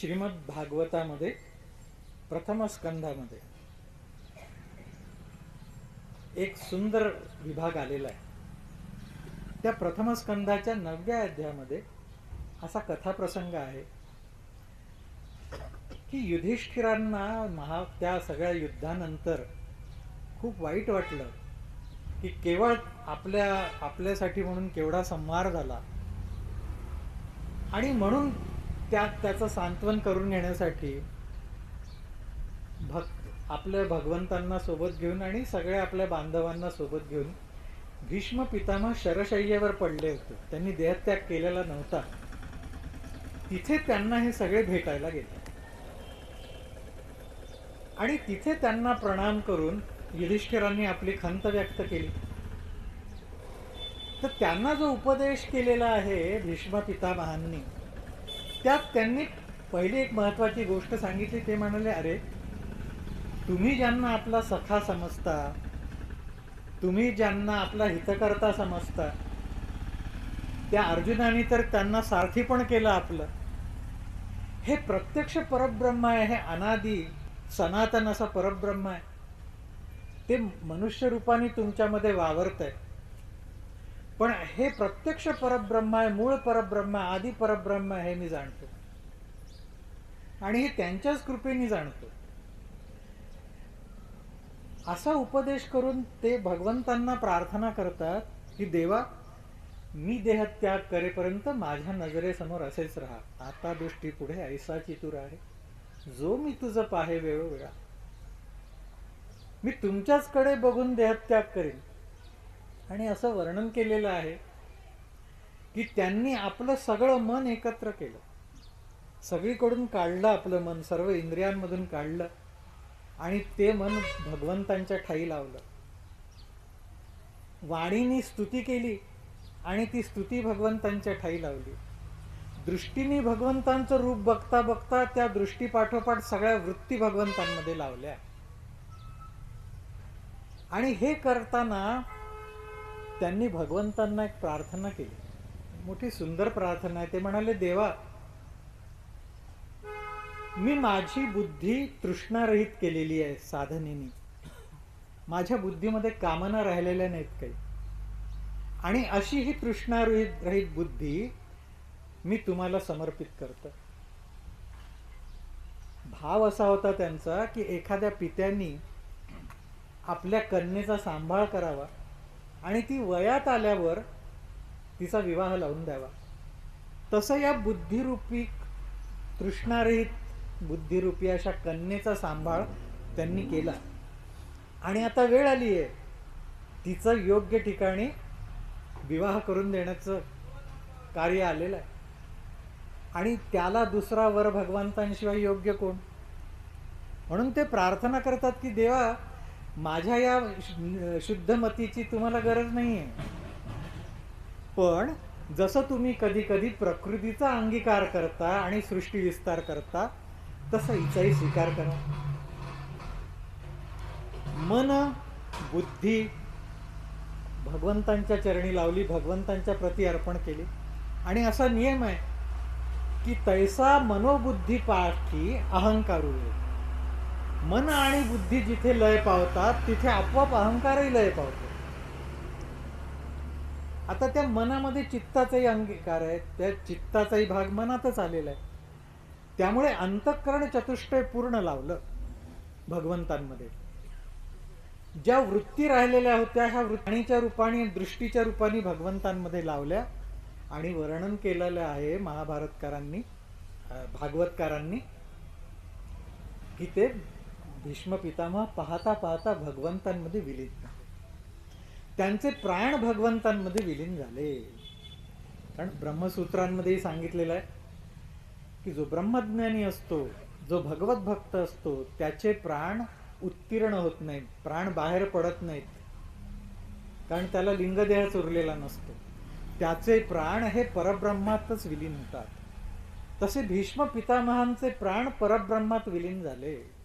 श्रीमद भागवतामध्ये प्रथम स्कंधामध्ये एक सुंदर विभाग आलेला आहे. त्या प्रथम स्कंधाच्या नवव्या अध्यायामध्ये असा कथाप्रसंग आहे की युधिष्ठिरांना महा त्या सगळ्या युद्धानंतर खूप वाईट वाटलं की केवळ आपल्या आपल्यासाठी म्हणून केवढा संहार झाला. आणि म्हणून त्यात त्याचं सांत्वन करून घेण्यासाठी भक्त आपल्या भगवंतांना सोबत घेऊन आणि सगळ्या आपल्या बांधवांना सोबत घेऊन भीष्म पितामह शरशय्येवर पडले होते. त्यांनी देहत्याग केलेला नव्हता. तिथे त्यांना हे सगळे भेटायला गेले. आणि तिथे त्यांना प्रणाम करून युधिष्ठिरांनी आपली खंत व्यक्त केली. तर त्यांना जो उपदेश केलेला आहे भीष्म पितामहांनी त्यात त्यांनी पहिली एक महत्वाची गोष्ट सांगितली ते म्हणाले अरे तुम्ही ज्यांना आपला सखा समजता तुम्ही ज्यांना आपला हितकर्ता समजता त्या अर्जुनाने तर त्यांना सारथी पण केलं आपलं. हे प्रत्यक्ष परब्रह्म आहे हे अनादी सनातन असं परब्रह्म आहे. ते मनुष्य रूपाने तुमच्यामध्ये वावरत आहे पण हे प्रत्यक्ष परब्रह्म आहे मूळ परब्रह्म आहे, आदी परब्रह्म हे मी जाणतो. आणि हे त्यांच्याच कृपेने जाणतो. असा उपदेश करून ते भगवंतांना प्रार्थना करतात की देवा मी देहत्याग करेपर्यंत माझ्या नजरेसमोर असेच राहा. आता दृष्टी पुढे ऐसा चितूर आहे. जो मी तुझं पाहे वेळोवेळा. मी तुमच्याचकडे बघून देहत्याग करेन. आणि असं वर्णन केलेलं आहे की त्यांनी आपलं सगळं मन एकत्र केलं. सगळीकडून काढलं आपलं मन सर्व इंद्रियांमधून काढलं आणि ते मन भगवंतांच्या ठाई लावलं. वाणीनी स्तुती केली आणि ती स्तुती भगवंतांच्या ठाई लावली. दृष्टीने भगवंतांचं रूप बघता बघता त्या दृष्टीपाठोपाठ सगळ्या वृत्ती भगवंतांमध्ये लावल्या. आणि हे करताना त्यांनी भगवंतांना एक प्रार्थना केली. मोठी सुंदर प्रार्थना आहे. ते म्हणाले देवा मी माझी बुद्धी तृष्णारहित केलेली आहे साधनेनी. माझ्या बुद्धीमध्ये कामना राहिलेल्या नाहीत काही. आणि अशी ही तृष्णारहित रहित बुद्धी मी तुम्हाला समर्पित करतो. भाव असा होता त्यांचा की एखाद्या पित्यांनी आपल्या कन्येचा सांभाळ करावा. आणि ती वयात आल्यावर तिचा विवाह लावून द्यावा. तसं या बुद्धिरूपी तृष्णारहित बुद्धिरूपी अशा कन्येचा सांभाळ त्यांनी केला. आणि आता वेळ आली आहे तिचं योग्य ठिकाणी विवाह करून देण्याचं कार्य आलेलं आहे. आणि त्याला दुसरा वर भगवंतांशिवाय योग्य कोण? म्हणून ते प्रार्थना करतात की देवा माझ्या या शुद्ध शुद्धमतीची तुम्हाला गरज नाही आहे पण जसं तुम्ही कधी कधी प्रकृतीचा अंगीकार करता आणि सृष्टी विस्तार करता तसं हिचाही स्वीकार करा. मन बुद्धी भगवंतांच्या चरणी लावली भगवंतांच्या प्रती अर्पण केली. आणि असा नियम आहे की तैसा मनोबुद्धी पाठी अहंकारू मन आणि बुद्धी जिथे लय पावतात तिथे आपोआप अहंकारही लय पावतो. आता त्या मनामध्ये चित्ताचाही अंगीकार आहे त्या चित्ताचाही भाग मनातच आलेला आहे. त्यामुळे अंतःकरण चतुष्टय पूर्ण लावलं भगवंतांमध्ये. ज्या वृत्ती राहिलेल्या होत्या ह्या वृत्तीच्या रूपाने दृष्टीच्या रूपाने भगवंतांमध्ये लावल्या आणि वर्णन केलेलं आहे महाभारतकारांनी भागवतकारांनी. की ते भीष्म पितामह पाहता पाहता भगवंतांमध्ये विलीन झाले. त्यांचे प्राण भगवंतांमध्ये विलीन झाले. कारण ब्रह्मसूत्रांमध्येही सांगितलेलं आहे की जो ब्रह्मज्ञानी असतो जो भगवत भक्त असतो त्याचे प्राण उत्तीर्ण होत नाहीत प्राण बाहेर पडत नाहीत. कारण त्याला लिंगदेहच उरलेला नसतो. त्याचे प्राण हे परब्रह्मातच विलीन होतात. तसे भीष्म पितामहांचे प्राण परब्रह्मात विलीन झाले.